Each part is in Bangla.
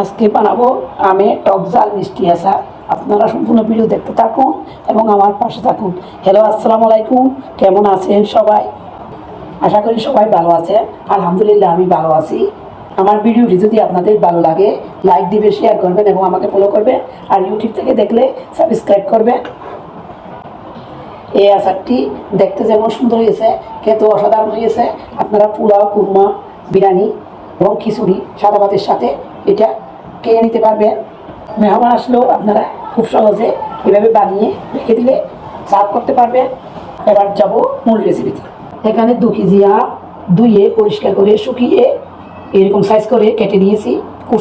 আজকে বানাবো আমে টক জাল মিষ্টি আসা আপনারা সম্পূর্ণ ভিডিও দেখতে থাকুন এবং আমার পাশে থাকুন। হ্যালো আসসালামু আলাইকুম। কেমন আছেন সবাই? আশা করি সবাই ভালো আছে। আলহামদুলিল্লাহ, আমি ভালো আছি। আমার ভিডিওটি যদি আপনাদের ভালো লাগে লাইক দিবে শেয়ার করবেন এবং আমাকে ফলো করবেন। আর ইউটিউব থেকে দেখলে সাবস্ক্রাইব করবেন। এই আচারটি দেখতে যেমন সুন্দর হয়েছে খেতে অসাধারণ হয়েছে। আপনারা পোলাও, কুরমা, বিরিয়ানি এবং খিচুড়ি, সাদা ভাতের সাথে এটা খেয়ে নিতে পারবেন মেহমান আসলেও আপনারা খুব সহজে এভাবে বানিয়ে রেখে দিলে সার্ভ করতে পারবেন এবার যাব মূল রেসিপিতে এখানে দু কেজি আম, ধুয়ে পরিষ্কার করে শুকিয়ে এরকম সাইজ করে কেটে নিয়েছি।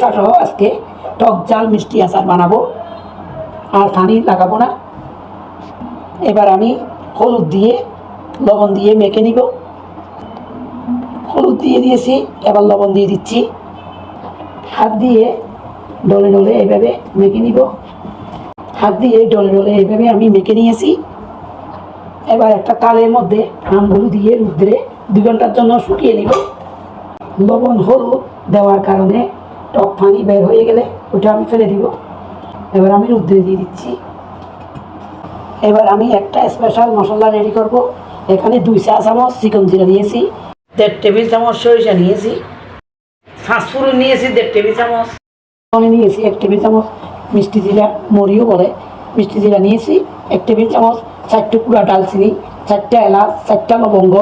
সহ আজকে টক জাল মিষ্টি আচার বানাবো। আর পানি লাগাবো না। এবার আমি হলুদ দিয়ে লবণ দিয়ে মেখে নিব। হলুদ দিয়ে দিয়েছি, এবার লবণ দিয়ে দিচ্ছি। হাত দিয়ে ডলে ডলে এইভাবে মেখে নিব। হাত দিয়ে ডলে ডলে এইভাবে আমি মেখে নিয়েছি। এবার একটা তালের মধ্যে আমগুলো দিয়ে রুদ্রে দুই ঘণ্টার জন্য শুকিয়ে নিব। লবণ, হলুদ দেওয়ার কারণে টক পানি বের হয়ে গেলে ওটা আমি ফেলে দিব। এবার আমি রুদ্রে দিয়ে দিচ্ছি। এবার আমি একটা স্পেশাল মশলা রেডি করব। এখানে দুই চা চামচ চিকন জিরা নিয়েছি, দেড় টেবিল চামচ সরিষা নিয়েছি ফাঁসফুরন নিয়েছি, দেড় টেবিল চামচ। আমি নিয়েছি এক টেবিল চামচ মিষ্টি জিরা মরিও বলে। মিষ্টি জিরা নিয়েছি, এক টেবিল চামচ চারটে কুড়া ডালচিনি, চারটা এলাচ, চারটা লবঙ্গ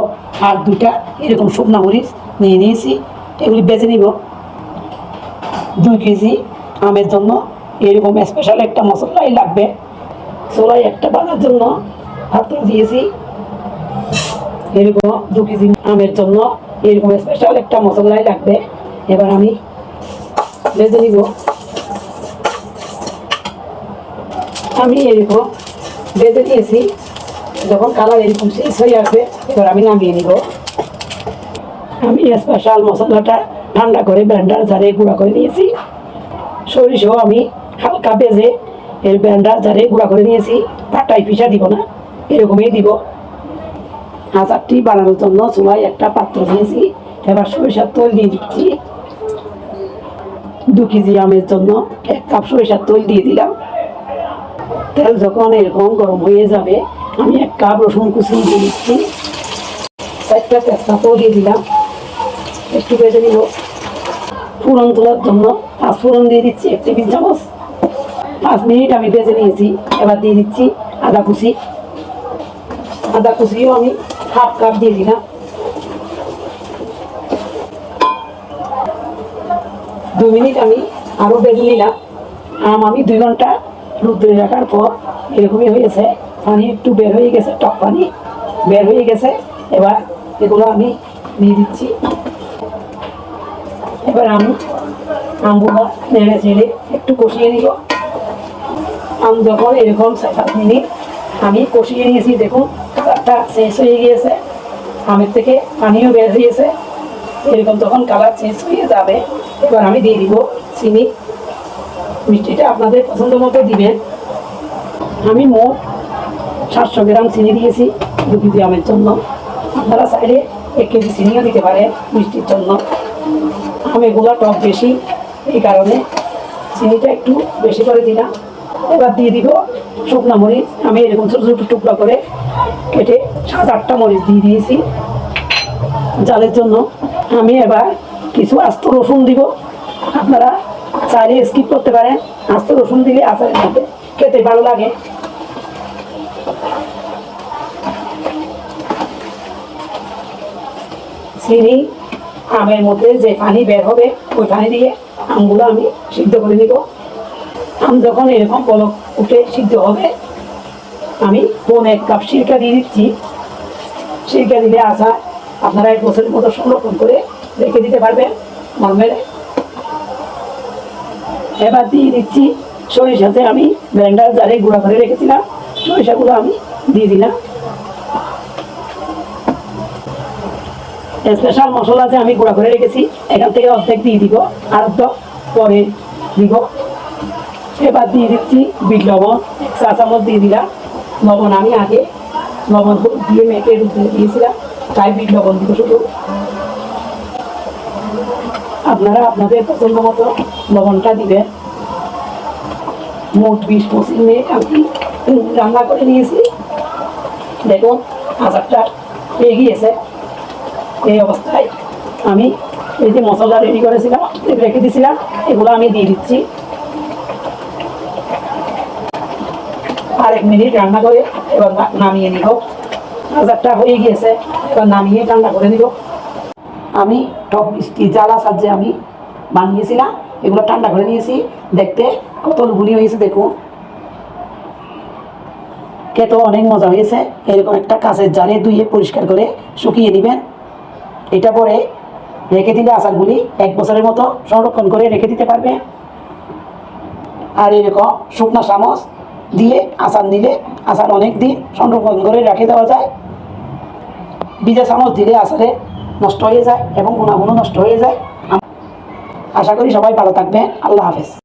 আর দুইটা এরকম শুকনা মরিচ নিয়ে নিয়েছি। এগুলি বেছে নিব। দুই কেজি আমের জন্য এরকম স্পেশাল একটা মশলাই লাগবে। চোলাই একটা বানার জন্য পাত্র দিয়েছি। এরকম দু কেজি আমের জন্য এরকম স্পেশাল একটা মশলাই লাগবে। এবার আমি ভেজে নিব। আমি এরকম ভেজে নিয়েছি। যখন কালার এরকম শেষ হয়ে আসবে, এবার আমি নামিয়ে নিব। আমি স্পেশাল মশলাটা ঠান্ডা করে ব্যান্ডার জারে গুঁড়া করে নিয়েছি। সরিষাও আমি হালকা ভেজে এর ব্যান্ডার জারে গুঁড়া করে নিয়েছি। পাটাই পিসা দিব না, এরকমই দিব। আচারটি বানানোর জন্য চুলায় একটা পাত্র দিয়েছি। এবার সরিষার তেল দিয়ে দিচ্ছি। দু কেজি আমের জন্য এক কাপ সরিষার তেল দিয়ে দিলাম। তেল যখন এরকম গরম হয়ে যাবে, আমি এক কাপ রসুন কুচি দিয়ে দিচ্ছি। চারটা তেজপাতাও দিয়ে দিলাম। একটু বেজে নিব। ফোড়ন তোলার জন্য পাঁচ ফোড়ন দিয়ে দিচ্ছি, এক টেবিল চামচ। পাঁচ মিনিট আমি বেজে নিয়েছি। এবার দিয়ে দিচ্ছি আদা কুচি। আদা কুচিও আমি হাফ কাপ দিয়ে দিলাম। দু মিনিট আমি আরও বেজে নিলাম। আম আমি দুই ঘণ্টা রুদ্রে রাখার পর এরকমই হয়েছে। পানি একটু বের হয়ে গেছে, টক পানি বের হয়ে গেছে। এবার এগুলো আমি দিয়ে দিচ্ছি এবার আমি আমগুলো নেড়ে চেড়ে একটু কষিয়ে নিব। আম যখন এরকম সাত মিনিট আমি কষিয়ে নিয়েছি, দেখুন, কালারটা শেষ হয়ে গিয়েছে। আমের থেকে পানিও বের হয়েছে এরকম যখন কালার চেঞ্জ হয়ে যাবে, এবার আমি দিয়ে দিব চিনি। মিষ্টিটা আপনাদের পছন্দ মতো দিবেন। আমি মোট সাতশো গ্রাম চিনি দিয়েছি দু কেজি আমের জন্য। আপনারা চাইলে এক কেজি চিনিও দিতে পারেন মিষ্টির জন্য। আমি আমেগুলো টক বেশি, এই কারণে চিনিটা একটু বেশি করে দিলাম। এবার দিয়ে দিব শুকনো মরিচ। আমি এরকম ছোটো ছোটো টুকরা করে কেটে সাত আটটা মরিচ দিয়ে দিয়েছি। জালের জন্য আমি এবার কিছু আস্ত রসুন দিব। আপনারা চাইলে স্কিপ করতে পারেন। আস্ত রসুন দিলে আচারের মধ্যে খেতে ভালো লাগে। চিনি, আমের মধ্যে যে পানি বের হবে, ওই পানি দিয়ে আমগুলো আমি সিদ্ধ করে নিব। আম যখন এরকম পলক উঠে সিদ্ধ হবে, আমি কোন এক কাপ সিরকা দিয়ে দিচ্ছি। সিরকা দিলে আসা আপনারা এক বছরের মতো সংরক্ষণ করে রেখে দিতে পারবেন নর্মেলে এবার দিয়ে দিচ্ছি সরিষাতে আমি ব্লেন্ডার জারে গুঁড়া করে রেখেছিলাম। সরিষাগুলো আমি দিয়ে দিলাম। স্পেশাল মশলা যে আমি গুঁড়া করে রেখেছি, এখান থেকে অর্ধেক দিয়ে দিব, আর অর্ধেক পরে দিব। এবার দিয়ে দিচ্ছি বিট লবণ চা চামচ দিয়ে দিলাম। লবণ আমি আগে লবণ দিয়ে মেখে দিয়েছিলাম বিট লবণ দিব শুধু। আপনারা আপনাদের পছন্দ মতো লবণটা দিবেন। মোট বিশ পঁচিশ মিনিট আমি রান্না করে নিয়েছি। দেখুন, আচারটা হয়ে গিয়েছে। এই অবস্থায় আমি এই যে মশলা রেডি করেছিলাম, রেখে দিয়েছিলাম, এগুলো আমি দিয়ে দিচ্ছি। আর এক মিনিট রান্না করে এবার নামিয়ে নিব। আচারটা হয়ে গিয়েছে, এবার নামিয়ে ঠান্ডা করে নিব। আমি মিষ্টি জ্বালা সাহায্যে আমি বানিয়েছিলাম, এগুলো ঠান্ডা করে নিয়েছি। দেখতে কত লুবুনি হয়েছে দেখুন খেতে অনেক মজা হয়েছে। এরকম একটা কাঁচের জারে ধুয়ে পরিষ্কার করে শুকিয়ে নেবেন। এটা পরে রেখে দিলে আচারগুলি এক বছরের মতো সংরক্ষণ করে রেখে দিতে পারবে। আর এরকম শুকনা চামচ দিয়ে আচার নিলে আচার অনেক দিন সংরক্ষণ করে রাখে দেওয়া যায়। বিজা চামচ দিলে আচারে নষ্ট হয়ে যায় এবং গুণাগুণও নষ্ট হয়ে যায়। আশা করি সবাই ভালো থাকবেন। আল্লাহ হাফেজ।